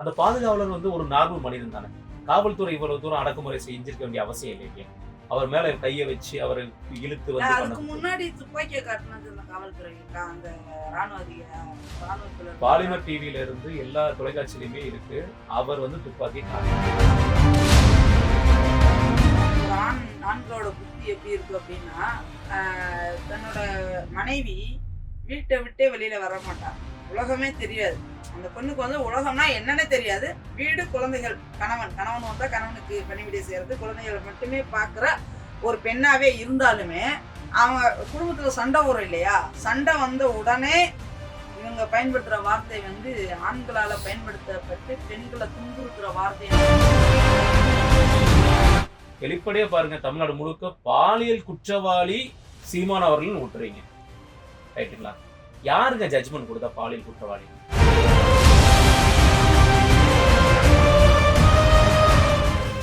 அந்த பாதுகாவலர் வந்து ஒரு நார்மல் மனிதன் தானே. காவல்துறை இவ்வளவு தூரம் அடக்குமுறை செஞ்சிருக்க வேண்டிய அவசியம் இல்லையே? அவர் மேல கையை வச்சு அவரை இழுத்து வந்து அதுக்கு முன்னாடி துப்பாக்கியை காட்டினது இந்த காவல்துறை அந்த ராணுவ பாலிமர் டிவில இருந்து எல்லா தொலைக்காட்சியிலுமே இருக்கு. அவர் வந்து துப்பாக்கி ஆண்களோட புத்தி எப்படி இருக்கு அப்படின்னா தன்னோட மனைவி வீட்டை விட்டே வெளியில வர மாட்டா. உலகமே தெரியாது. அந்த பொண்ணுக்கு வந்து உலகம்னா என்னன்னே தெரியாது. வீடு குழந்தைகள் கணவன். கணவன் வந்தால் கணவனுக்கு பணிவிடை செய்கிறது குழந்தைகளை மட்டுமே பார்க்குற ஒரு பெண்ணாகவே இருந்தாலுமே அவங்க குடும்பத்தில் சண்டை வரும் இல்லையா? சண்டை வந்த உடனே இவங்க பயன்படுத்துகிற வார்த்தை வந்து ஆண்களால் பயன்படுத்தப்பட்டு பெண்களை துன்புறுத்துகிற வார்த்தை. வெளிப்படையா பாருங்க தமிழ்நாடு முழுக்க பாலியல் குற்றவாளி சீமான் அவர்கள் விட்டுறீங்க ரைட்டுங்களா? யாருங்க ஜட்ஜ்மெண்ட் கொடுத்தா பாலியல் குற்றவாளி?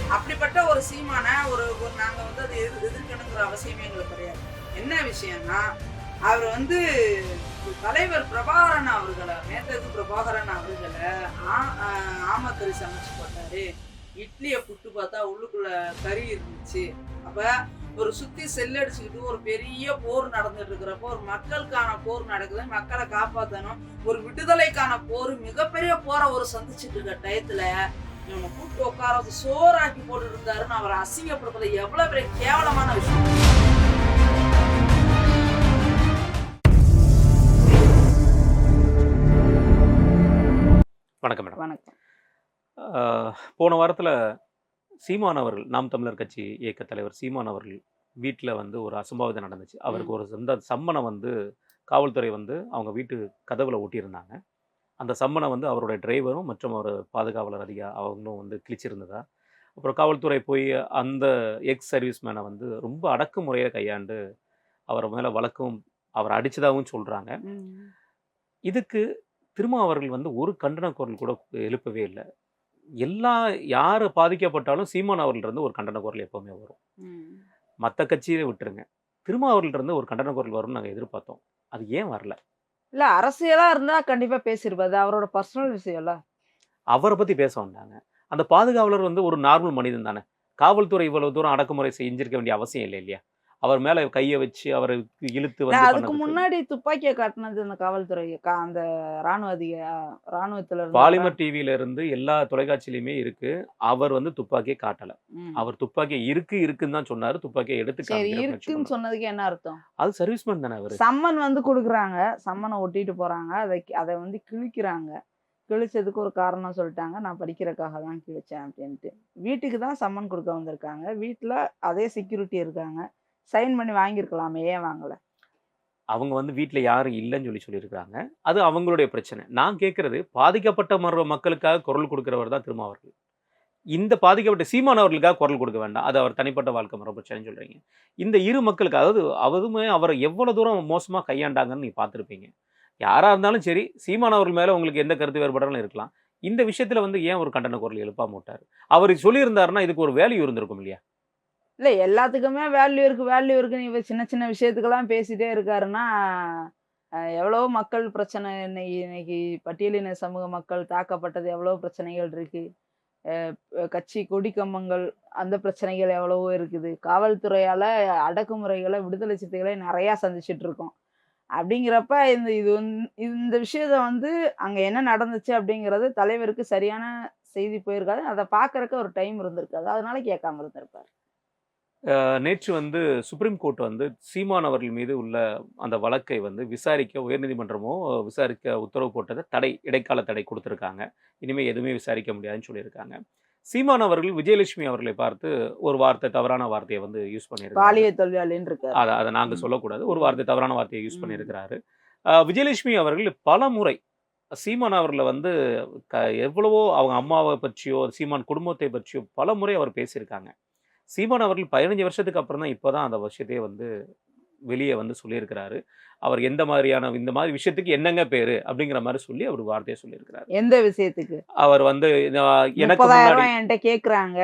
அப்படிப்பட்ட ஒரு சீமான ஒரு ஒரு நாங்க வந்து அது எது எதிர்க்கணுங்கிற அவசியமே எங்களுக்கு கிடையாது. என்ன விஷயம்னா அவர் வந்து தலைவர் பிரபாகரன் அவர்களை மேத்தகு பிரபாகரன் அவர்களை ஆ- ஆமக்கறி சமைச்சு போட்டாரு இட்லியை புட்டு பார்த்தா உள்ளுக்குள்ள கறி இருந்துச்சு. அப்ப ஒரு சுத்தி செல்லடிச்சுக்கிட்டு ஒரு பெரிய போர் நடந்துட்டு இருக்கிறப்போ ஒரு மக்களுக்கான போர் நடக்குது. மக்களை காப்பாத்தணும். ஒரு விடுதலைக்கான போர் மிகப்பெரிய போரை ஒரு சந்திச்சுட்டு இருக்க டயத்துல இவனை கூப்பிட்டு உட்கார வச்சு சோறாக்கி போட்டு இருந்தாருன்னு அவரை அசிங்கப்படுத்துறது எவ்வளவு பெரிய கேவலமான விஷயம். வணக்கம் மேடம். வணக்கம். போன வாரத்தில் சீமான் அவர்கள் நாம் தமிழர் கட்சி இயக்க தலைவர் சீமான் அவர்கள் வீட்டில் வந்து ஒரு அசம்பாவிதம் நடந்துச்சு. அவருக்கு ஒரு சொந்த சம்மனை வந்து காவல்துறை வந்து அவங்க வீட்டு கதவுல ஒட்டியிருந்தாங்க. அந்த சம்மனை வந்து அவருடைய டிரைவரும் மற்றும் அவர் பாதுகாவலர் அதிகா அவங்களும் வந்து கிழிச்சிருந்ததா? அப்புறம் காவல்துறை போய் அந்த எக்ஸ் சர்வீஸ் மேனை வந்து ரொம்ப அடக்குமுறையை கையாண்டு அவர் மேலே வழக்கும் அவர் அடிச்சதாகவும் சொல்கிறாங்க இதுக்கு திருமா அவர்கள் வந்து ஒரு கண்டன குரல் கூட எழுப்பவே இல்லை. எல்லா யார் பாதிக்கப்பட்டாலும் சீமான் அவர்கள்ட்ட இருந்து ஒரு கண்டன குரல் எப்பவுமே வரும். மற்ற கட்சியை விட்டுருங்க. திருமா அவர்கள்ட்ட இருந்து ஒரு கண்டன குரல் வரும்னு நாங்கள் எதிர்பார்த்தோம் அது ஏன் வரல? இல்ல அரசியலா இருந்தா கண்டிப்பா பேசிருப்பாரு. அது அவரோட பர்சனல் விஷயம்ல. அவரை பற்றி பேச வந்தாங்க அந்த பாதுகாவலர் வந்து ஒரு நார்மல் மனிதன் தானே. காவல்துறை இவ்வளவு தூரம் அடக்குமுறை செஞ்சிருக்க வேண்டிய அவசியம் இல்லை இல்லையா? அவர் மேலே கையை வச்சு அவரை இழுத்து வந்து அதுக்கு முன்னாடி துப்பாக்கியை காட்டினது அந்த காவல்துறை கா- அந்த ராணுவ அதிக ராணுவத்துல பாலிமர் டிவியில இருந்து எல்லா தொலைக்காட்சியிலுமே இருக்கு. அவர் வந்து துப்பாக்கியை காட்டல. அவர் துப்பாக்கி இருக்கு இருக்குன்னு தான் சொன்னாரு. துப்பாக்கியை எடுத்து இருக்குன்னு. சொன்னதுக்கு என்ன அர்த்தம்? அது சர்வீஸ்மேன் தானே அவரு. சம்மன் வந்து கொடுக்குறாங்க. சம்மனை ஒட்டிட்டு போறாங்க. அதை அதை வந்து கிழிக்கிறாங்க. கிழிச்சதுக்கு ஒரு காரணம் சொல்லிட்டாங்க. நான் படிக்கிறதுக்காக தான் கிழிச்சேன் அப்படின்ட்டு. வீட்டுக்கு தான் சம்மன் கொடுக்க வந்திருக்காங்க. வீட்டில் அதே செக்யூரிட்டி இருக்காங்க. சைன் பண்ணி வாங்கியிருக்கலாமே ஏன் வாங்கலை? அவங்க வந்து வீட்டில் யாரும் இல்லைன்னு சொல்லி சொல்லியிருக்காங்க அது அவங்களுடைய பிரச்சனை. நான் கேட்குறது பாதிக்கப்பட்ட மர மக்களுக்காக குரல் கொடுக்குறவர் தான் திருமாவர்கள் இந்த பாதிக்கப்பட்ட சீமான் அவர்களுக்காக குரல் கொடுக்க வேண்டாம். அது அவர் தனிப்பட்ட வாழ்க்கை முறை பிரச்சனைன்னு சொல்கிறீங்க இந்த இரு மக்களுக்கு அதாவது அவருமே அவரை எவ்வளோ தூரம் மோசமாக கையாண்டாங்கன்னு நீங்கள் பார்த்துருப்பீங்க. யாராக இருந்தாலும் சரி சீமான் அவர்கள் உங்களுக்கு எந்த கருத்து வேறுபாடாலும் இருக்கலாம். இந்த விஷயத்தில் வந்து ஏன் ஒரு கண்டன குரல் எழுப்பாம விட்டார்? அவர் சொல்லியிருந்தாருன்னா இதுக்கு ஒரு வேல்யூ இருந்திருக்கும் இல்லையா? இல்லை எல்லாத்துக்குமே வேல்யூ இருக்குது வேல்யூ இருக்குன்னு இவர் சின்ன சின்ன விஷயத்துக்கெல்லாம் பேசிகிட்டே இருக்காருன்னா எவ்வளோ மக்கள் பிரச்சனை இன்னைக்கு இன்னைக்கு பட்டியலின சமூக மக்கள் தாக்கப்பட்டது எவ்வளோ பிரச்சனைகள் இருக்குது கட்சி கொடி கம்பங்கள் அந்த பிரச்சனைகள் எவ்வளவோ இருக்குது. காவல்துறையால் அடக்குமுறைகளை விடுதலை சித்தைகளை நிறையா சந்திச்சுட்டு இருக்கோம். அப்படிங்கிறப்ப இந்த இது வந்து இந்த விஷயத்த வந்து அங்கே என்ன நடந்துச்சு அப்படிங்கிறது தலைவருக்கு சரியான செய்தி போயிருக்காது. அதை பார்க்கறக்கு ஒரு டைம் இருந்திருக்காது அதனால கேட்காம இருந்திருப்பார். நேற்று வந்து சுப்ரீம் கோர்ட் வந்து சீமான் அவர்கள் மீது உள்ள அந்த வழக்கை வந்து விசாரிக்க உயர்நீதிமன்றமோ விசாரிக்க உத்தரவு போட்டதை தடை இடைக்கால தடை கொடுத்துருக்காங்க. இனிமேல் எதுவுமே விசாரிக்க முடியாதுன்னு சொல்லியிருக்காங்க. சீமான் அவர்கள் விஜயலட்சுமி அவர்களை பார்த்து ஒரு வார்த்தை தவறான வார்த்தையை வந்து யூஸ் பண்ணியிருக்காங்க அதை அதை நாங்கள். சொல்லக்கூடாது. ஒரு வார்த்தை தவறான வார்த்தையை யூஸ். பண்ணியிருக்கிறாரு. விஜயலட்சுமி அவர்கள் பல முறை சீமான் அவர்களை வந்து க எவ்வளவோ அவங்க அம்மாவை பற்றியோ சீமான் குடும்பத்தை பற்றியோ பல முறை அவர் பேசியிருக்காங்க. சீமான் அவர்கள் பதினஞ்சு வருஷத்துக்கு அப்புறம் தான் இப்போ தான் அந்த விஷயத்தையே வந்து வெளியே வந்து சொல்லியிருக்கிறாரு. அவர் எந்த மாதிரியான இந்த மாதிரி விஷயத்துக்கு என்னங்க பேரு அப்படிங்கிற மாதிரி சொல்லி அவர் வார்த்தையை சொல்லியிருக்கிறாரு. எந்த விஷயத்துக்கு? அவர் வந்து எனக்கு என்கிட்ட கேக்குறாங்க.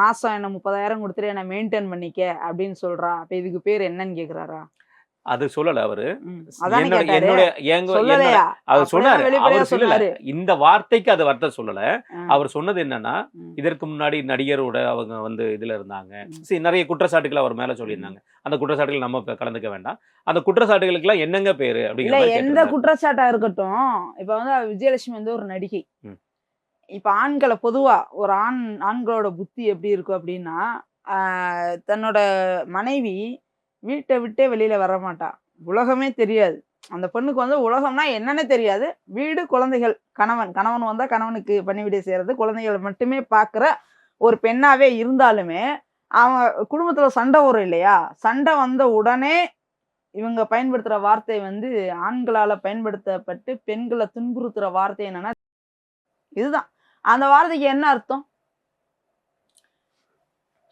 மாசம் என்ன முப்பதாயிரம் கொடுத்துட்டு என்ன மெயின்டைன் பண்ணிக்க அப்படின்னு சொல்றா. அப்ப இதுக்கு பேர் என்னன்னு கேக்குறாரா? அது சொல்லல அவரு என்னோட அவர் சொன்னாரு அவர் சொல்லல. இந்த வார்த்தைக்கு அது வார்த்தை சொல்லல. அவர் சொன்னது என்னன்னா. இதற்கு முன்னாடி நடிகரோட அவங்க வந்து இதுல இருந்தாங்க. சரி நிறைய குற்றச்சாட்டுகள் அவர் மேல சொல்லியிருந்தாங்க அந்த குற்றச்சாட்டுகள் நம்ம கலந்துக்க வேண்டாம் அந்த குற்றச்சாட்டுகளுக்கு எல்லாம் என்னங்க பேரு அப்படிங்கிற எந்த. குற்றச்சாட்டா இருக்கட்டும் இப்ப வந்து விஜயலட்சுமி வந்து ஒரு நடிகை. இப்ப ஆண்களை பொதுவா ஒரு ஆண் ஆண்களோட புத்தி எப்படி இருக்கும் அப்படின்னா தன்னோட மனைவி வீட்டை விட்டே வெளியில் வர மாட்டான் உலகமே தெரியாது. அந்த பெண்ணுக்கு வந்து உலகம்னா என்னன்னே தெரியாது. வீடு குழந்தைகள் கணவன். கணவன் வந்தால் கணவனுக்கு பணிவிடை செய்கிறது குழந்தைகளை மட்டுமே பார்க்குற ஒரு பெண்ணாகவே இருந்தாலுமே அவன் குடும்பத்தில் சண்டை வரும் இல்லையா? சண்டை வந்த உடனே இவங்க பயன்படுத்துகிற வார்த்தை வந்து ஆண்களால் பயன்படுத்தப்பட்டு பெண்களை துன்புறுத்துகிற வார்த்தை என்னென்னா இதுதான். அந்த வார்த்தைக்கு என்ன அர்த்தம்?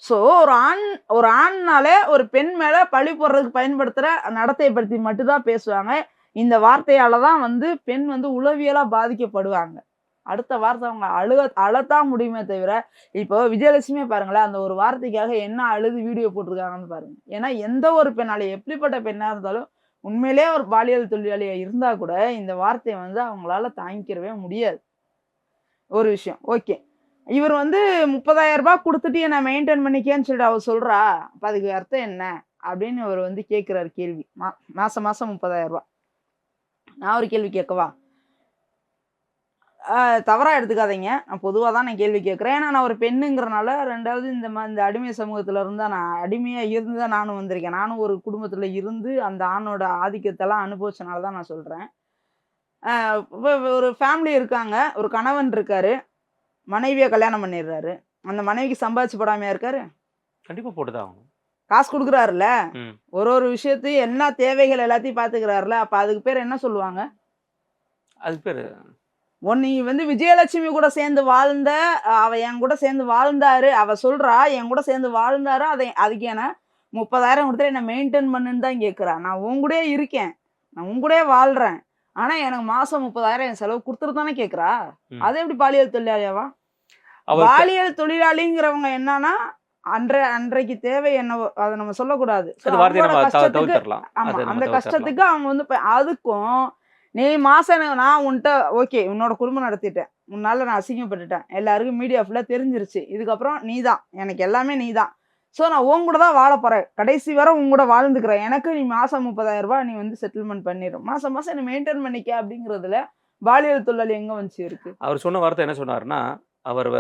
ஸோ ஒரு ஆண் ஒரு ஆண்னாலே ஒரு பெண் மேலே பழி போடுறதுக்கு பயன்படுத்துகிற நடத்தையை பற்றி மட்டும்தான் பேசுவாங்க. இந்த வார்த்தையால் தான் வந்து பெண் வந்து உளவியலாக பாதிக்கப்படுவாங்க. அடுத்த வார்த்தை அவங்க அழுக அழத்தான் முடியுமே தவிர இப்போ விஜயலட்சுமியே பாருங்களேன் அந்த ஒரு வார்த்தைக்காக என்ன அழுது வீடியோ போட்டிருக்காங்கன்னு பாருங்க. ஏன்னா எந்த ஒரு பெண்ணாலே எப்படிப்பட்ட பெண்ணாக இருந்தாலும் உண்மையிலே ஒரு பாலியல் தொழிலாளியாக இருந்தால் கூட இந்த வார்த்தையை வந்து அவங்களால தாங்கிக்கிறவே முடியாது. ஒரு விஷயம். ஓகே இவர் வந்து முப்பதாயிரம் ரூபாய் கொடுத்துட்டு என்னை மெயின்டைன் பண்ணிக்கேன்னு சொல்லிட்டு அவர் சொல்றா. அப்போ அதுக்கு அர்த்தம் என்ன? அப்படின்னு அவர் வந்து கேட்குறாரு கேள்வி. மா மாதம் மாதம் முப்பதாயிரம் ரூபா நான் ஒரு கேள்வி கேட்கவா? தவறாக எடுத்துக்காதீங்க. நான் பொதுவாக தான் நான் கேள்வி கேட்குறேன். ஏன்னா நான் ஒரு பெண்ணுங்கிறனால ரெண்டாவது இந்த மா இந்த அடிமை சமூகத்தில் இருந்தால் நான் அடிமையாக இருந்து தான் நானும் வந்திருக்கேன். நானும் ஒரு குடும்பத்தில் இருந்து அந்த ஆணோட ஆதிக்கத்தெல்லாம் அனுபவிச்சனால தான் நான் சொல்கிறேன் ஒரு ஃபேமிலி இருக்காங்க. ஒரு கணவன் இருக்காரு. மனைவியை கல்யாணம் பண்ணிடுறாரு. அந்த மனைவிக்கு சம்பாதிச்சு போடாமையா இருக்காரு? கண்டிப்பா போட்டுதான் ஆகணும். காசு கொடுக்குறாருல்ல? ம். ஒரு ஒரு விஷயத்தையும் என்ன தேவைகள் எல்லாத்தையும் பார்த்துக்கிறாருல அப்போ அதுக்கு பேர் என்ன சொல்லுவாங்க? அதுக்கு பேரு? ஒன்னு நீ வந்து விஜயலட்சுமி கூட சேர்ந்து வாழ்ந்த அஹ் அவ என் கூட சேர்ந்து வாழ்ந்தாரு அவ சொல்றா என் கூட சேர்ந்து வாழ்ந்தாரு அதை அதுக்கு என்ன முப்பதாயிரம் கொடுத்துட்டு என்ன மெயின்டைன் பண்ணுன்னு தான் கேட்குறா நான் உன் கூடயே இருக்கேன். நான் உன் கூடயே வாழ்றேன். ஆனா எனக்கு மாசம் முப்பதாயிரம் என் செலவு கொடுத்துட்டு தானே கேட்குறா. அது எப்படி பாலியல் தொழிலாளியாவா? பாலியல் தொழிலாளிங்கிறவங்க என்னன்னா அன்றை அன்றைக்கு தேவை என்னவோ அதை நம்ம சொல்லக்கூடாது. அந்த. கஷ்டத்துக்கு அவங்க வந்து அதுக்கும் நீ மாசம் நான் உன்கிட்ட ஓகே உன்னோட குடும்பம் நடத்திட்டேன். உன்னால நான் அசிங்கப்பட்டுட்டேன். எல்லாருக்கும் மீடியா ஃபுல்லா தெரிஞ்சிருச்சு. இதுக்கப்புறம் நீ தான். எனக்கு எல்லாமே நீ தான். ஸோ நான் உன் கூட தான் வாழ போறேன். கடைசி வரை உன் கூட வாழ்ந்துக்கிறேன். எனக்கு நீ மாசம் முப்பதாயிரம் ரூபாய் நீ வந்து செட்டில்மெண்ட் பண்ணிடும் மாசம் மாசம் என்ன மெயின்டைன் பண்ணிக்க அப்படிங்கிறதுல பாலியல் தொழிலாளி எங்க வந்துச்சு இருக்கு அவர் சொன்ன வார்த்தை என்ன சொன்னாருன்னா அவர்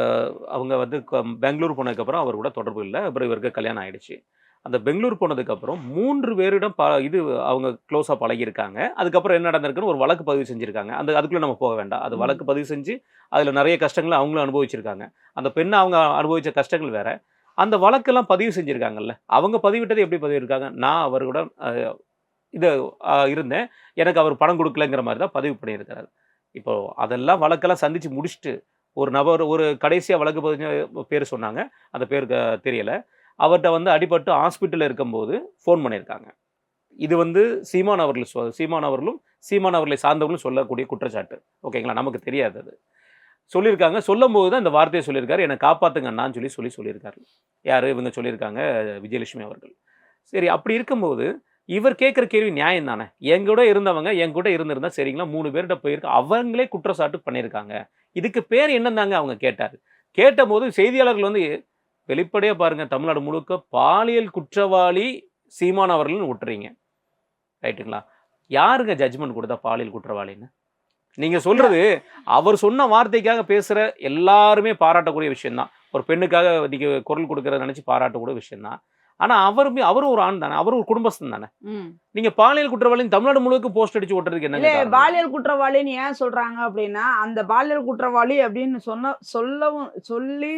அவங்க வந்து கொ- பெங்களூர் போனதுக்கப்புறம் அவர் கூட தொடர்பு இல்லை. அப்புறம் இவருக்கு கல்யாணம் ஆயிடுச்சு. அந்த பெங்களூர் போனதுக்கப்புறம் மூன்று பேரிடம் ப இது அவங்க க்ளோஸாக பழகியிருக்காங்க. அதுக்கப்புறம் என்ன நடந்திருக்குன்னு ஒரு வழக்கு பதிவு செஞ்சுருக்காங்க. அந்த அதுக்குள்ளே நம்ம போக வேண்டாம். அது. வழக்கு பதிவு செஞ்சு அதில் நிறைய கஷ்டங்களை அவங்களும் அனுபவிச்சிருக்காங்க. அந்த பெண்ணை அவங்க அனுபவிச்ச கஷ்டங்கள் வேற. அந்த வழக்கெல்லாம் பதிவு செஞ்சுருக்காங்கல்ல. அவங்க பதிவிட்டது எப்படி பதிவிருக்காங்க நான் அவரோட இது இருந்தேன். எனக்கு அவர் பணம் கொடுக்கலங்கிற மாதிரி தான் பதிவு பண்ணியிருக்கிறாரு. இப்போ அதெல்லாம் வழக்கெல்லாம் சந்திச்சு முடிச்சுட்டு ஒரு நபர் ஒரு கடைசியாக வழக்கு பதிஞ்ச பேர் சொன்னாங்க. அந்த பேருக்கு தெரியலை. அவர்கிட்ட வந்து அடிபட்டு ஹாஸ்பிட்டலில் இருக்கும்போது ஃபோன் பண்ணியிருக்காங்க. இது வந்து சீமான் அவர்கள் சொ சீமான் அவர்களும் சீமான் அவர்களை சார்ந்தவர்களும் சொல்லக்கூடிய குற்றச்சாட்டு. ஓகேங்களா? நமக்கு தெரியாது அது. சொல்லியிருக்காங்க. சொல்லும்போது தான் இந்த வார்த்தையை சொல்லியிருக்காரு. என்னை காப்பாற்றுங்கண்ணான்னு சொல்லி சொல்லி சொல்லியிருக்காரு. யார் இவங்க சொல்லியிருக்காங்க? விஜயலட்சுமி அவர்கள். சரி அப்படி இருக்கும்போது இவர் கேட்குற கேள்வி நியாயம் தானே? என் கூட இருந்தவங்க என் கூட இருந்திருந்தா சரிங்களா? மூணு பேர்கிட்ட போயிருக்க. அவங்களே குற்றச்சாட்டு பண்ணியிருக்காங்க. இதுக்கு பேர் என்னந்தாங்க அவங்க கேட்டார். கேட்டபோது செய்தியாளர்கள் வந்து வெளிப்படையாக பாருங்க தமிழ்நாடு முழுக்க பாலியல் குற்றவாளி சீமான் அவர்கள்னு விட்டுறீங்க ரைட்டுங்களா? யாருங்க ஜட்ஜ்மெண்ட் கொடுத்தா பாலியல் குற்றவாளின்னு? நீங்கள் சொல்கிறது அவர் சொன்ன வார்த்தைக்காக பேசுகிற எல்லாருமே பாராட்டக்கூடிய விஷயம்தான். ஒரு பெண்ணுக்காக இன்றைக்கி குரல் கொடுக்குறத நினச்சி பாராட்டக்கூடிய விஷயந்தான் ஆனா அவருமே அவரும் ஒரு ஆண் தானே அவரும் ஒரு குடும்பஸ்தன் தானே. நீங்க பாலியல் குற்றவாளின்னு தமிழ்நாடு முழுக்க போஸ்ட் அடிச்சு ஓட்டுறதுக்கு என்ன? பாலியல் குற்றவாளின்னு ஏன் சொல்றாங்க அப்படின்னா அந்த பாலியல் குற்றவாளி அப்படின்னு சொன்ன சொல்லவும் சொல்லி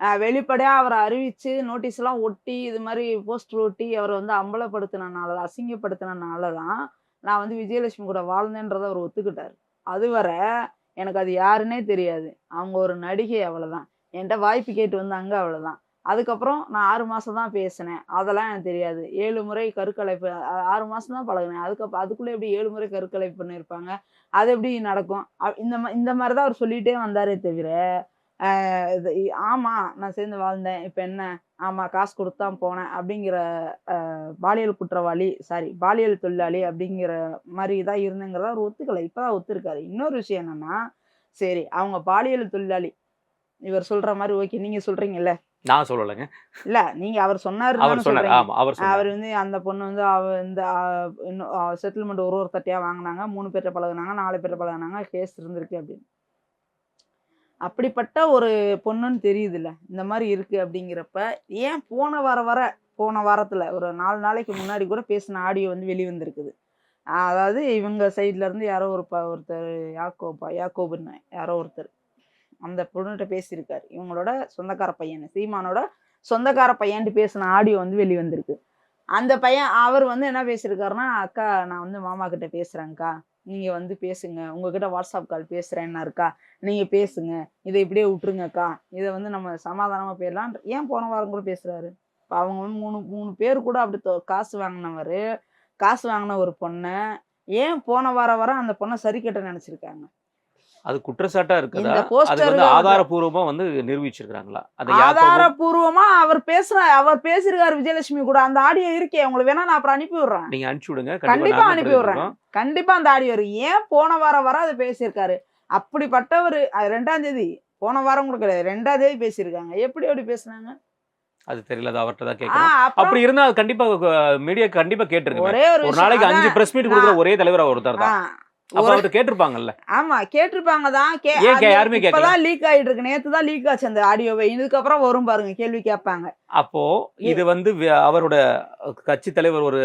அஹ், வெளிப்படையா அவரை அறிவிச்சு நோட்டீஸ் எல்லாம் ஒட்டி இது மாதிரி போஸ்டர் ஒட்டி அவரை வந்து அம்பலப்படுத்தினால அசிங்கப்படுத்தினால தான் நான் வந்து விஜயலட்சுமி கூட வாழ்ந்தேன்றதை அவர் ஒத்துக்கிட்டாரு. அதுவரை எனக்கு அது யாருன்னே தெரியாது. அவங்க ஒரு நடிகை அவ்வளவுதான். என்கிட்ட வாய்ப்பு கேட்டு வந்தாங்க அவ்வளவுதான். அதுக்கப்புறம் நான் ஆறு மாதம் தான் பேசினேன். அதெல்லாம் எனக்கு தெரியாது. ஏழு முறை கருக்கலைப்பு ஆறு மாதம் தான் பழகினேன். அதுக்கப்புறம் அதுக்குள்ளே எப்படி ஏழு முறை கருக்கலைப்பு பண்ணியிருப்பாங்க? அது எப்படி நடக்கும்? இந்த மா- இந்த மாதிரி தான் அவர் சொல்லிகிட்டே வந்தாரே தவிர இது ஆமாம் நான் சேர்ந்து வாழ்ந்தேன். இப்போ என்ன? ஆமாம் காசு கொடுத்து தான் போனேன் அப்படிங்கிற பாலியல் குற்றவாளி சாரி பாலியல் தொழிலாளி அப்படிங்கிற மாதிரி தான் இருந்தேங்கிறத அவர் ஒத்துக்கலை. இப்போ தான் ஒத்துருக்காரு. இன்னொரு விஷயம் என்னென்னா சரி அவங்க பாலியல் தொழிலாளி இவர் சொல்கிற மாதிரி ஓகே நீங்கள் சொல்கிறீங்கல்ல நான் சொல்லலைங்க. இல்ல நீங்க அவர் சொன்னாரு அவர் சொன்னார். ஆமா அவர் வந்து அந்த பொண்ணு வந்து அவ இந்த செட்டில்மெண்ட் ஒரு ஒரு தட்டியா வாங்கினாங்க மூணு பேர்ட்ட பழகுனாங்க நாலு பேர்ட்ட பழகுனாங்க கேஸ் இருந்திருக்கு அப்படின்னு. அப்படிப்பட்ட ஒரு பொண்ணுன்னு தெரியுதுல்ல இந்த மாதிரி இருக்கு அப்படிங்கிறப்ப ஏன் போன வார வர போன வாரத்துல ஒரு நாலு நாளைக்கு முன்னாடி கூட பேசின ஆடியோ வந்து வெளிவந்திருக்குது. அதாவது இவங்க சைட்ல இருந்து யாரோ ஒரு ஒருத்தர் யாக்கோபா யாக்கோபுன்னு யாரோ ஒருத்தர். அந்த பொண்ணுகிட்ட பேசியிருக்காரு. இவங்களோட சொந்தக்கார பையன் சீமானோட சொந்தக்கார பையன்ட்டு பேசின ஆடியோ வந்து வெளி வந்திருக்கு அந்த பையன் அவர் வந்து என்ன பேசியிருக்காருன்னா அக்கா நான் வந்து மாமா கிட்ட பேசுகிறேங்க்கா நீங்கள் வந்து பேசுங்க. உங்ககிட்ட வாட்ஸ்அப் கால் பேசுறேன்னா இருக்கா நீங்கள் பேசுங்க. இதை இப்படியே விட்டுருங்கக்கா. இதை வந்து நம்ம சமாதானமாக போயிடலாம் ஏன் போன வாரம் கூட பேசுகிறாரு இப்போ அவங்க வந்து மூணு மூணு பேர் கூட அப்படி தொ- காசு வாங்கினவர் காசு வாங்கின ஒரு பொண்ணை ஏன் போன வாரம் வர அந்த பொண்ணை சரி கட்ட நினச்சிருக்காங்க? அது குற்றச்சாட்டா இருக்குதா? அது வந்து ஆதாரபூர்வமா வந்து நிரூபிச்சிருக்காங்களா அது ஆதாரபூர்வமா அவர் பேசுற அவர் பேசியிருக்காரு விஜயலட்சுமி கூட. அந்த ஆடியோ இருக்கே. உங்களுக்கு வேணா நான் அப்புறம் அனுப்பி விடுறேன். நீங்க அனுப்பிச்சு விடுங்க. கண்டிப்பா அனுப்பி விடுறேன். கண்டிப்பா அந்த ஆடியோ வரும் ஏன் போன வாரம் வர அதை பேசியிருக்காரு? அப்படிப்பட்டவர் அது ரெண்டாம் தேதி. போன வாரம் கூட கிடையாது. ரெண்டாம் தேதி பேசியிருக்காங்க. எப்படி அப்படி பேசுனாங்க? அது தெரியல. அது அவர்கிட்ட தான் கேட்கணும். அப்படி இருந்தா அது கண்டிப்பா மீடியா கண்டிப்பா கேட்டிருக்கேன் ஒரே நாளைக்கு அஞ்சு பிரஸ் மீட் கொடுக்குற ஒரே தலைவர் ஒருத்தர் தான். அவர்கிட்ட கேட்டிருப்பாங்கல்ல? ஆமா கேட்டிருப்பாங்க தான் கே யாருமே? இப்பதான் லீக் ஆயிட்டு இருக்கு நேத்து தான் லீக் ஆச்சு அந்த ஆடியோவை. இதுக்கப்புறம் வரும் பாருங்க கேள்வி கேட்பாங்க. அப்போ இது வந்து அவரோட கட்சி தலைவர் ஒரு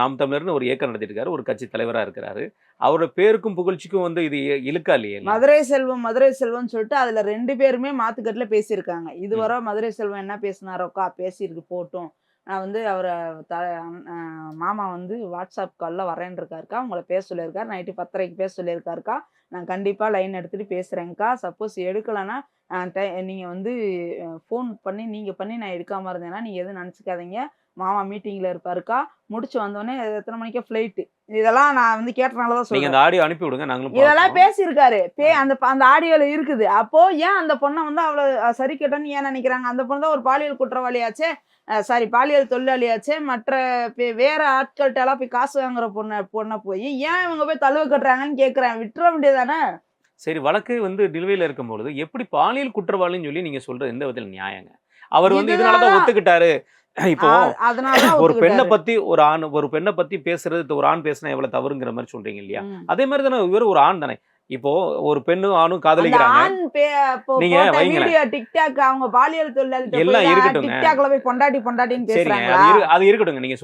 நாம் தமிழர்னு ஒரு இயக்கம் நடத்திட்டு இருக்காரு ஒரு கட்சி தலைவரா இருக்கிறாரு. அவரோட பேருக்கும் புகழ்ச்சிக்கும் வந்து இது இழுக்கா இல்லையே? மதுரை செல்வம் மதுரை செல்வம்னு சொல்லிட்டு அதுல ரெண்டு பேருமே மாத்துக்கட்டுல பேசியிருக்காங்க. இதுவரை மதுரை செல்வம் என்ன பேசினாரோக்கா பேசியிருக்கு போட்டும். நான் வந்து அவரை த மாமா வந்து வாட்ஸ்அப் காலில் வரேன் இருக்காருக்கா உங்களை பேச சொல்லியிருக்காரு. நைட்டு பத்தரைக்கு பேச சொல்லியிருக்காருக்கா. நான் கண்டிப்பாக லைன் எடுத்துகிட்டு பேசுகிறேங்க்கா சப்போஸ் எடுக்கலைன்னா டை நீங்கள் வந்து ஃபோன் பண்ணி நீங்கள் பண்ணி நான் எடுக்காமல் இருந்தேன்னா நீங்கள் எதுவும் நினச்சிக்காதீங்க. மாமா மீட்டிங்கில் இருப்பாருக்கா? முடிச்சு வந்தோடனே எத்தனை மணிக்கே ஃப்ளைட்டு இதெல்லாம் நான் வந்து கேட்டனால தான் சொல்றேன். அந்த ஆடியோ அனுப்பி விடுங்க நாங்களும் இதெல்லாம். பேசியிருக்காரு. பே அந்த அந்த ஆடியோல இருக்குது. அப்போ ஏன் அந்த பொண்ணை வந்து அவ்வளவு அஹ், சரி கட்டன்னு ஏன் நினைக்கிறாங்க? அந்த பொண்ணு தான் ஒரு பாலியல் குற்றவாளியாச்சே? சாரி பாலியல் தொழிலாளியாச்சே? மற்ற வேற ஆட்கள்கிட்ட எல்லாம் போய் காசு வாங்குற பொண்ணை பொண்ணை போய் ஏன் இவங்க போய் தழுவ கட்டுறாங்கன்னு கேக்குறேன் விட்டுற வேண்டியதானே சரி வழக்கு வந்து நிலுவையில் இருக்கும் பொழுது எப்படி பாலியல் குற்றவாளின்னு சொல்லி நீங்க சொல்றது எந்த விதத்தில் நியாயங்க? அவர் வந்து இதனாலதான் இதனால- ஒத்துக்கிட்டாரு. இப்போ அதனால ஒரு பெண்ணை பத்தி ஒரு ஆண் ஒரு பெண்ணை பத்தி பேசுறது ஒரு ஆண் பேசினா எவ்வளவு தவறுங்கிற மாதிரி சொல்றீங்க இல்லையா? அதே மாதிரி தானே இவர் ஒரு ஆண் தானே. இப்போ ஒரு பெண்ணும் ஆணும் காதலிக்கிறாங்க. நீங்க. வீடியோ டிக்டாக் அவங்க பாலியல் தொழிலாளி எல்லாம் இருக்கட்டுங்க. டிக்டாக்ல போய் பொண்டாட்டி பொண்டாட்டின்னு சரிங்க பேசுறாங்களா? அது இரு- அது இருக்கட்டுங்க நீங்க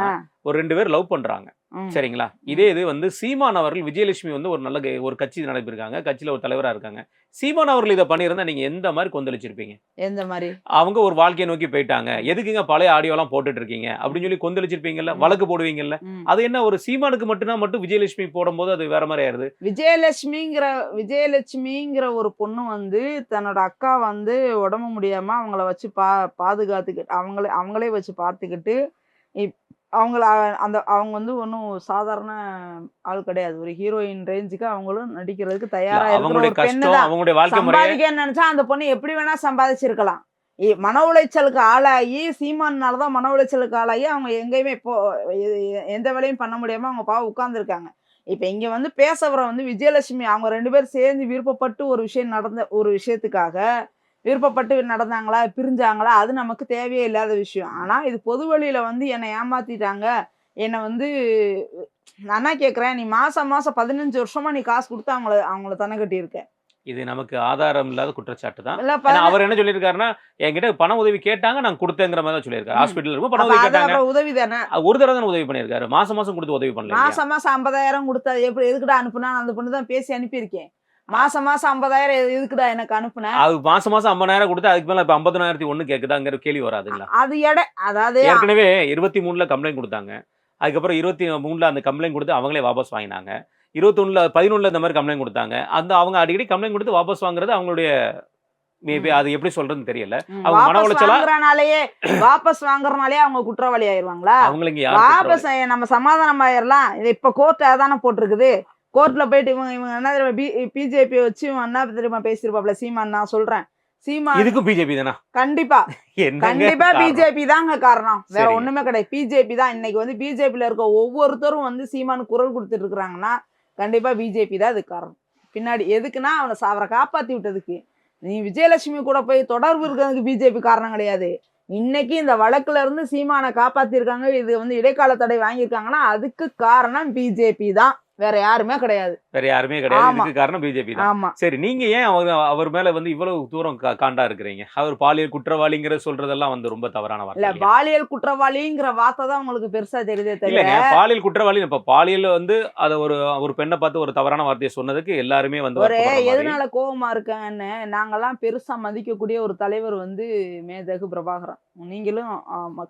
தான் ஒரு ரெண்டு பேர் லவ் பண்றாங்க. சரிங்களா? இதே இது வந்து சீமான் அவர்கள் விஜயலட்சுமி வந்து ஒரு நல்ல ஒரு கட்சி நடப்பிருக்காங்க. கட்சியில ஒரு தலைவரா இருக்காங்க. சீமான் அவர்கள் இதை பண்ணியிருந்தா நீங்க எந்த மாதிரி கொந்தளிச்சிருப்பீங்க? எந்த மாதிரி? அவங்க ஒரு வாழ்க்கையை நோக்கி போயிட்டாங்க. எதுக்குங்க பழைய ஆடியோ எல்லாம் போட்டுட்டு இருக்கீங்க அப்படின்னு சொல்லி கொந்தளிச்சிருப்பீங்கல்ல. வழக்கு போடுவீங்கல்ல. அது என்ன ஒரு சீமானுக்கு மட்டும்தான் மட்டும் விஜயலட்சுமி போடும்போது அது வேற மாதிரி ஆயிருது விஜயலட்சுமிங்கிற விஜயலட்சுமிங்கிற ஒரு பொண்ணு வந்து தன்னோட அக்கா வந்து உடம்பு முடியாம அவங்கள வச்சு பா பாதுகாத்துக்கிட்டு அவங்களே அவங்களே வச்சு பார்த்துக்கிட்டு அவங்கள அந்த அவங்க வந்து ஒன்றும் சாதாரண ஆள் கிடையாது. ஒரு ஹீரோயின் ரேஞ்சுக்கு அவங்களும் நடிக்கிறதுக்கு தயாரா இருக்கிற அவங்களுடைய நினைச்சா அந்த பொண்ணு எப்படி வேணா சம்பாதிச்சிருக்கலாம். மன உளைச்சலுக்கு ஆளாகி சீமானால தான் மன உளைச்சலுக்கு ஆளாகி அவங்க எங்கேயுமே இப்போ எந்த வேலையும் பண்ண முடியாம அவங்க பாவம் உட்கார்ந்துருக்காங்க. இப்போ இங்க வந்து பேச வர வந்து விஜயலட்சுமி அவங்க ரெண்டு பேரும் சேர்ந்து விருப்பப்பட்டு ஒரு விஷயம் நடந்த ஒரு விஷயத்துக்காக விருப்பப்பட்டு நடந்தாங்களா பிரிஞ்சாங்களா அது நமக்கு தேவையே இல்லாத விஷயம். ஆனா இது பொது வழியில வந்து என்னை ஏமாத்திட்டாங்க. என்னை வந்து நான் என்ன கேட்குறேன் நீ மாசம் மாசம் பதினஞ்சு வருஷமா நீ காசு கொடுத்து அவங்கள அவங்கள தன கட்டியிருக்க. இது நமக்கு ஆதாரம் இல்லாத குற்றச்சாட்டு தான். இல்ல அவர் என்ன சொல்லியிருக்காருன்னா என்கிட்ட பண உதவி கேட்டாங்க நான் கொடுத்தேங்கிற மாதிரி தான் சொல்லியிருக்காரு. ஹாஸ்பிட்டல் இருக்கும் பண உதவி கேட்டாங்க. உதவி தானே? ஒரு தடவை தானே உதவி பண்ணியிருக்காரு. மாசம் மாசம் கொடுத்து உதவி பண்ணல? மாசம் மாசம் ஐம்பதாயிரம் கொடுத்தா எப்படி எதுக்குடா அனுப்புனா அந்த பொண்ணு தான் பேசி அனுப்பியிருக்கேன். மாசம் மாசம் ஐம்பதாயிரம் எதுக்குடா எனக்கு அனுப்புன. அது மாசம் மாசம் ஐம்பதாயிரம் கொடுத்து அதுக்கு மேல இப்ப ஐம்பதாயிரத்தி ஒண்ணு கேக்குதாங்கிற கேள்வி வராதுங்களா? அது எடை அதாவது ஏற்கனவே இருபத்தி மூணுல கம்ப்ளைண்ட் கொடுத்தாங்க. அதுக்கப்புறம் இருபத்தி மூணுல அந்த கம்ப்ளைண்ட் கொடுத்து அவங்களே வாபஸ் வாங்கினாங்க. இருபத்தொன்னுல பதினொன்னுல இந்த மாதிரி கம்ப்ளைண்ட் கொடுத்தாங்க. அந்த அவங்க அடிக்கடி கம்ப்ளைண்ட் கொடுத்து வாபஸ் வாங்குறது அவங்களுடைய மேபி. அது எப்படி சொல்றதுன்னு தெரியல. அவங்க மன வாபஸ் உளைச்சலா- வாங்குறனாலயே வாபஸ் வாங்குறனாலே அவங்க குற்றவாளி ஆயிருவாங்களா அவங்களுக்கு வாபஸ் நம்ம சமாதானம் ஆயிரலாம். இது இப்ப கோர்ட் அதானே போட்டிருக்குது. கோர்ட்ல போயிட்டு இவங்க இவங்க என்ன தெரியுமா பி பிஜேபி வச்சு இவன் என்ன தெரியுமா பேசியிருப்பாப்ல சீமான் நான் சொல்றேன். சீமான் இதுக்கும் பிஜேபி தானா? கண்டிப்பா. கண்டிப்பா? பிஜேபி தாங்க காரணம். வேற. ஒண்ணுமே கிடையாது. பிஜேபி தான் இன்னைக்கு வந்து பிஜேபில இருக்க ஒவ்வொருத்தரும் வந்து சீமானு குரல் கொடுத்துட்டு இருக்காங்கன்னா கண்டிப்பா பிஜேபி தான் அதுக்கு காரணம். பின்னாடி எதுக்குன்னா அவனை அவரை காப்பாத்தி விட்டதுக்கு. நீ விஜயலட்சுமி கூட போய் தொடர்பு இருக்கிறதுக்கு பிஜேபி காரணம் கிடையாது. இன்னைக்கு இந்த வழக்குல இருந்து சீமானை காப்பாத்திருக்காங்க இது வந்து இடைக்கால தடை வாங்கியிருக்காங்கன்னா அதுக்கு காரணம் பிஜேபி தான். வேற யாருமே கிடையாது. வேற யாருமே கிடையாது. இதுக்கு காரணம் பிஜேபி ஆமா. சரி நீங்க ஏன் அவர் அவர் மேல வந்து இவ்வளவு தூரம் காண்டா இருக்கிறீங்க? அவர் பாலியல் குற்றவாளிங்கிற சொல்றதெல்லாம் வந்து ரொம்ப தவறான இல்ல வார்த்தை இல்லையா? பாலியல் குற்றவாளிங்கிற வார்த்தை தான் உங்களுக்கு பெருசா தெரியுதே இல்லங்க பாலியல் குற்றவாளி இப்ப பாலியல் வந்து அத ஒரு ஒரு பெண்ணை பார்த்து ஒரு தவறான வார்த்தையை சொன்னதுக்கு எல்லாருமே வந்து ஒரு. எதனால கோவமா இருக்காங்கன்னு நாங்கெல்லாம் பெருசா மதிக்கக்கூடிய ஒரு தலைவர் வந்து மேதகு பிரபாகரன். நீங்களும்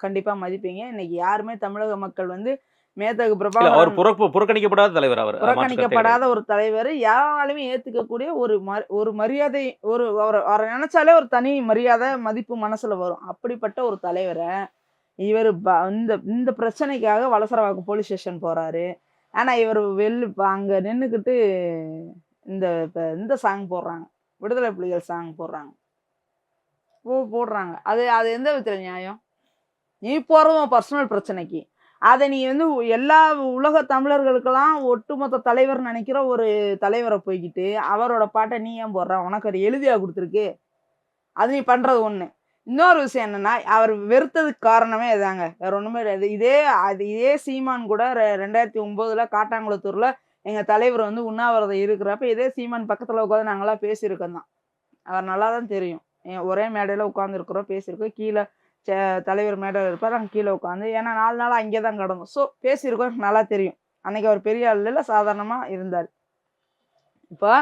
கண்டிப்பா மதிப்பீங்க. இன்னைக்கு யாருமே தமிழக மக்கள் வந்து மேதகு இல்ல அவர் புறக்கணிக்கப்படாத தலைவர் அவர். புறக்கணிக்கப்படாத ஒரு தலைவர். யாராலுமே ஏத்துக்கக்கூடிய ஒரு ஒரு மரியாதை ஒரு அவரை அவரை நினைச்சாலே ஒரு தனி மரியாதை மதிப்பு மனசுல வரும். அப்படிப்பட்ட ஒரு தலைவரை இவர் இந்த இந்த பிரச்சனைக்காக வலசரவாக்கு போலீஸ் ஸ்டேஷன் போறாரு. ஆனா இவர் வெள்ளு இப்ப அங்க நின்னுக்கிட்டு இந்த இந்த சாங் போடுறாங்க. விடுதலை புலிகள் சாங் போடுறாங்க. போ போடுறாங்க. அது அது எந்த விதத்துல நியாயம்? நீ போறதும் பர்சனல் பிரச்சனைக்கு. அதை நீ வந்து எல்லா உலக தமிழர்களுக்கெல்லாம் ஒட்டுமொத்த தலைவர் நினைக்கிற ஒரு தலைவரை போய்கிட்டு அவரோட பாட்டை நீ ஏன் போடுற? உனக்கு அது எழுதியா கொடுத்துருக்கு? அது நீ பண்ணுறது ஒன்று இன்னொரு விஷயம் என்னென்னா அவர் வெறுத்ததுக்கு காரணமே இதாங்க. வேற ஒன்றுமே கிடையாது இதே அது இதே சீமான் கூட ரெ- ரெண்டாயிரத்தி ஒம்போதில் காட்டாங்குளத்தூரில் எங்கள் தலைவர் வந்து உண்ணாவிரதம் இருக்கிறப்ப இதே சீமான் பக்கத்தில் உட்காந்து நாங்களாம் பேசியிருக்கோம் தான். அவர் நல்லா தான் தெரியும். ஏன் ஒரே மேடையில் உட்காந்துருக்குறோம் பேசியிருக்கோம். கீழே தலைவர் மேடையில் இருப்பார் நாங்கள் கீழே உட்காந்து ஏன்னா நாலு நாள் அங்கே தான் கிடந்தோம். ஸோ பேசியிருக்கோம் எனக்கு நல்லா தெரியும். அன்னைக்கு அவர் பெரிய ஆள் இல்லை சாதாரணமாக இருந்தார். இப்போ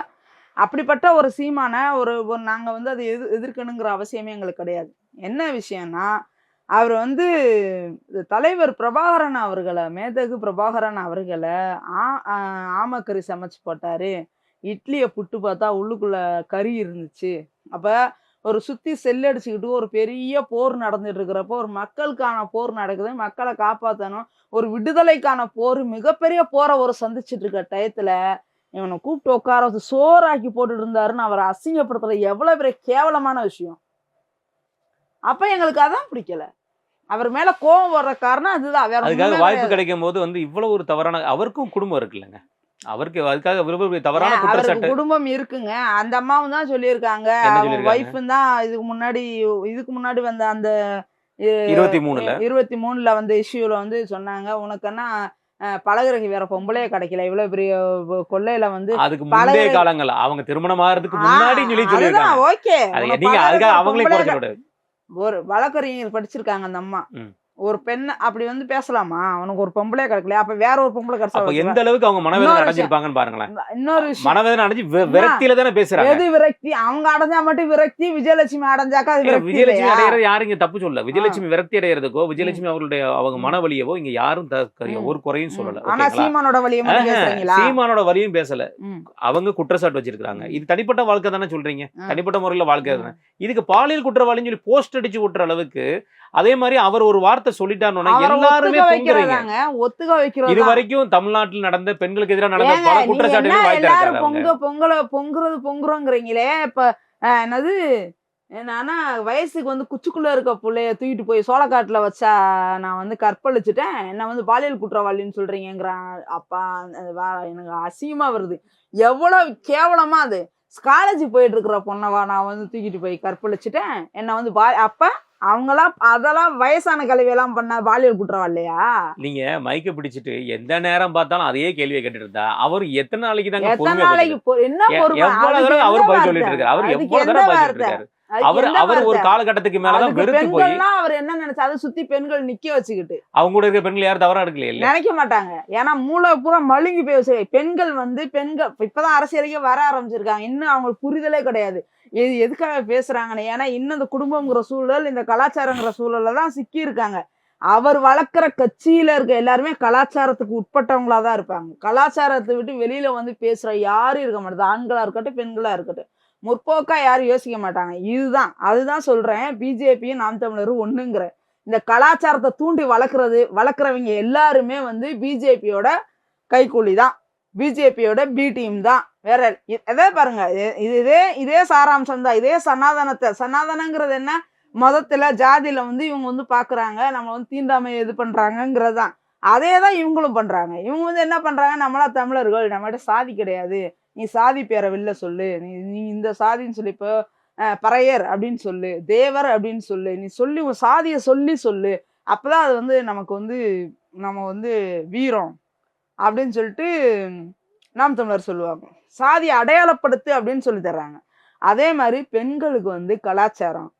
அப்படிப்பட்ட ஒரு சீமான ஒரு ஒரு நாங்கள் வந்து அதை எது எதிர்க்கணுங்கிற அவசியமே எங்களுக்கு கிடையாது. என்ன விஷயம்னா அவர் வந்து தலைவர் பிரபாகரன் அவர்களை மேதகு பிரபாகரன் அவர்களை ஆ ஆமக்கறி சமைச்சு போட்டார். இட்லியை புட்டு பார்த்தா உள்ளுக்குள்ளே கறி இருந்துச்சு. அப்போ ஒரு சுற்றி செல்லடிச்சுக்கிட்டு ஒரு பெரிய போர் நடந்துட்டு இருக்கிறப்போ ஒரு மக்களுக்கான போர் நடக்குது. மக்களை காப்பாற்றணும் ஒரு விடுதலைக்கான போர் மிகப்பெரிய போரை ஒரு சந்திச்சுட்டு இருக்க டயத்துல இவனை கூப்பிட்டு உட்கார வச்சு சோறாக்கி போட்டுட்டு இருந்தாருன்னு அவரை அசிங்கப்படுத்துறது எவ்வளவு பெரிய கேவலமான விஷயம். அப்ப எங்களுக்கு அதான் பிடிக்கல. அவர் மேல கோபம் வர்ற காரணம் அதுதான். வேற வாய்ப்பு. கிடைக்கும் போது வந்து இவ்வளவு ஒரு தவறான அவருக்கும் குடும்பம் இருக்குல்லங்க அவருக்கு அதுக்காக விரும்ப தவறான குற்றச்சாட்டு. குடும்பம் இருக்குங்க. அந்த அம்மாவும் தான் சொல்லியிருக்காங்க? ஒய்ஃபும் தான் இதுக்கு முன்னாடி இதுக்கு முன்னாடி வந்த அந்த இருபத்தி மூணுல? இருபத்தி மூணுல வந்த இஷ்யூல வந்து சொன்னாங்க. உனக்குன்னா அஹ், பழகுறதுக்கு வேற பொம்பளையே கிடைக்கல. இவ்வளவு பெரிய கொள்ளையில வந்து அதுக்கு முந்தைய காலங்கள் அவங்க திருமணம் ஆகிறதுக்கு முன்னாடி சொல்லி ஓகே. நீங்க அதுக்காக அவங்களே ஒரு வழக்கறிஞர் படிச்சிருக்காங்க அந்த அம்மா. ஒரு பெண் அப்படி வந்து பேசலாமா? அவனுக்கு ஒரு பொம்பளையே கிடைக்கல அப்ப வேற ஒரு பொம்பளை கிடைச்சா எந்த அளவுக்கு அவங்க மனவேதனை அடைஞ்சிருப்பாங்கன்னு பாருங்களேன். இன்னொரு விஷயம். மனவேதனை அடைஞ்சு விரக்தியில தானே பேசுறாங்க. எது விரக்தி? அவங்க அடைஞ்சா மட்டும் விரக்தி விஜயலட்சுமி அடைஞ்சாக்கா அது விஜயலட்சுமி? அடையிறது யாரும் இங்க தப்பு சொல்ல விஜயலட்சுமி விரக்தி அடையிறதுக்கோ விஜயலட்சுமி அவர்களுடைய அவங்க ம். மனவலியவோ இங்க யாரும். ஒரு குறையும் சொல்லல. ஆனா சீமானோட வழியை மட்டும் ஆஹா, பேசுறீங்களா? சீமானோட வரியும் பேசல. அவங்க குற்றச்சாட்டு வச்சிருக்காங்க. இது தனிப்பட்ட வாழ்க்கை தானே சொல்றீங்க. தனிப்பட்ட முறையில வாழ்க்கை இதுக்கு பாலியல் குற்றவாளின்னு சொல்லி போஸ்ட் அடிச்சு விட்டுற அளவுக்கு அதே மாதிரி அவர் ஒரு வார்த்தை சொல்லிட்டாருன்னு எல்லாருமே வைக்கிறதாங்க ஒத்துக்க வைக்கிறது இது வரைக்கும் தமிழ்நாட்டில் நடந்த பெண்களுக்கு எதிராக நடந்த பல குற்றச்சாட்டுகள் எல்லாரும் பொங்க பொங்கல பொங்குறது பொங்குறோங்கிறீங்களே இப்ப என்னது என்னன்னா வயசுக்கு வந்து குச்சிக்குள்ள இருக்க புள்ளைய தூக்கிட்டு போய் சோளக்காட்டுல வச்சா நான் வந்து கற்பழிச்சிட்டேன் என்ன வந்து பாலியல் குற்றவாளின்னு சொல்றீங்கிறான் அப்பா எனக்கு அசிங்கமா வருது. எவ்வளவு கேவலமா அது. காலேஜ் போயிட்டு இருக்கிற பொண்ணவா நான் வந்து தூக்கிட்டு போய் கற்பழிச்சிட்டேன். என்ன வந்து பா அப்ப அவங்களாம் அதெல்லாம் வயசான கல்வியெல்லாம் பண்ண பாலியல் குற்றவாளியா? நீங்க மைக்க பிடிச்சிட்டு எந்த நேரம் பார்த்தாலும் அதே கேள்வியை கேட்டுட்டு இருந்தா அவர் எத்தனை நாளைக்கு தாங்க எத்தனை நாளைக்கு என்ன அவர் பதில்? சொல்லிட்டு இருக்காரு அவர் எவ்வளவு தடவை பதில்? இருக்காரு அவர் அவர் ஒரு? காலகட்டத்துக்கு மேலதான் வெறுத்து போய் அவர் என்ன நினைச்சா அதை சுத்தி பெண்கள் நிக்க வச்சுக்கிட்டு. அவங்க கூட இருக்க பெண்கள் யாரும் தவறா எடுக்கல நினைக்க மாட்டாங்க. ஏன்னா மூளை பூரா மழுங்கி போய் வச்சு பெண்கள் வந்து பெண்கள் இப்பதான் அரசியலுக்கே வர ஆரம்பிச்சிருக்காங்க. இன்னும் அவங்களுக்கு புரிதலே கிடையாது. இது எதுக்காக பேசுகிறாங்கன்னு ஏன்னா இன்னும் இந்த குடும்பங்கிற சூழல் இந்த கலாச்சாரங்கிற சூழலில் தான் சிக்கியிருக்காங்க. அவர் வளர்க்குற கட்சியில் இருக்க எல்லாருமே கலாச்சாரத்துக்கு உட்பட்டவங்களாக தான் இருப்பாங்க. கலாச்சாரத்தை விட்டு வெளியில் வந்து பேசுகிற யாரும் இருக்க மாட்டேது ஆண்களாக இருக்கட்டும் பெண்களாக இருக்கட்டும். முற்போக்காக யாரும் யோசிக்க மாட்டாங்க. இதுதான். அதுதான் சொல்கிறேன் பிஜேபியும் நாம் தமிழரும் ஒன்றுங்கிற இந்த கலாச்சாரத்தை தூண்டி வளர்க்குறது வளர்க்குறவங்க எல்லாருமே வந்து பிஜேபியோட கைக்கூலி தான். பிஜேபியோட பி டீம் தான். வேற இ- இதே பாருங்க இது இதே இதே சாராம்சம் தான் இதே சனாதனத்தை சனாதனங்கிறது என்ன? மதத்துல ஜாதியில வந்து இவங்க வந்து பாக்குறாங்க நம்ம வந்து தீண்டாமை இது பண்றாங்கங்கிறது தான் அதே தான் இவங்களும் பண்றாங்க. இவங்க வந்து என்ன பண்றாங்க? நம்மளா தமிழர்கள் நம்மகிட்ட சாதி கிடையாது. நீ சாதி பேரை வெளில சொல்லு. நீ நீ இந்த சாதின்னு சொல்லி இப்போ பறையர் அப்படின்னு சொல்லு. தேவர் அப்படின்னு சொல்லு. நீ சொல்லி உன் சாதியை சொல்லி சொல்லு. அப்பதான் அது வந்து நமக்கு வந்து நம்ம வந்து வீரம் அப்படின்னு சொல்லிட்டு நாம் தமிழர் சொல்லுவாங்க. சாதியை அடையாளப்படுத்து அப்படின்னு சொல்லி தர்றாங்க. அதே மாதிரி பெண்களுக்கு வந்து கலாச்சாரம்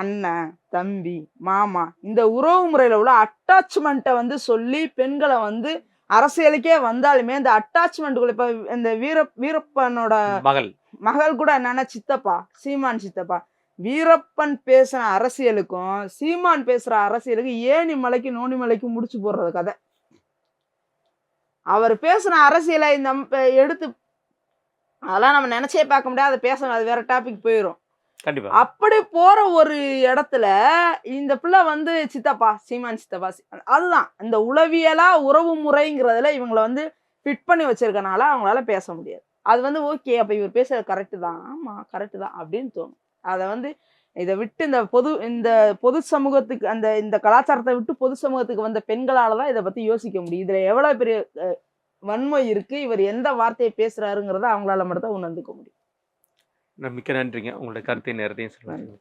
அண்ணன் தம்பி மாமா இந்த உறவு முறையில் உள்ள அட்டாச்மெண்ட்டை வந்து சொல்லி பெண்களை வந்து அரசியலுக்கே வந்தாலுமே இந்த அட்டாச்மெண்ட்டுக்குள்ள இப்போ இந்த வீர வீரப்பனோட மகள். மகள் கூட என்னன்னா சித்தப்பா சீமான் சித்தப்பா. வீரப்பன் பேசுன அரசியலுக்கும் சீமான் பேசுற அரசியலுக்கு ஏணி மலைக்கு நோனி மலைக்கு முடிச்சு போடுறது கதை. அவர் பேசுன அரசியலை இந்த எடுத்து அதெல்லாம் நம்ம நினைச்சே பார்க்க முடியாது. அதை பேசணும். அது வேற டாபிக் போயிடும் கண்டிப்பா. அப்படி போற ஒரு இடத்துல இந்த பிள்ளை வந்து சித்தப்பா சீமான் சித்தப்பா அதுதான். இந்த உளவியலா உறவு முறைங்கிறதுல இவங்களை வந்து ஃபிட் பண்ணி வச்சிருக்கனால அவங்களால பேச முடியாது. அது வந்து ஓகே அப்ப இவர் பேசுறது கரெக்டு தான். ஆமா கரெக்டு தான் அப்படின்னு தோணும். அதை வந்து இதை விட்டு இந்த பொது இந்த பொது சமூகத்துக்கு அந்த இந்த கலாச்சாரத்தை விட்டு பொது சமூகத்துக்கு வந்த பெண்களால தான் இதை பத்தி யோசிக்க முடியும். இதுல எவ்வளவு பெரிய வன்மை இருக்கு இவர் எந்த வார்த்தையை பேசுறாருங்கிறத அவங்களால மட்டும் தான் உணர்ந்துக்க முடியும். மிக்க நன்றிங்க. உங்களோட கருத்தை நேரத்தையும் சொல்லுவாங்க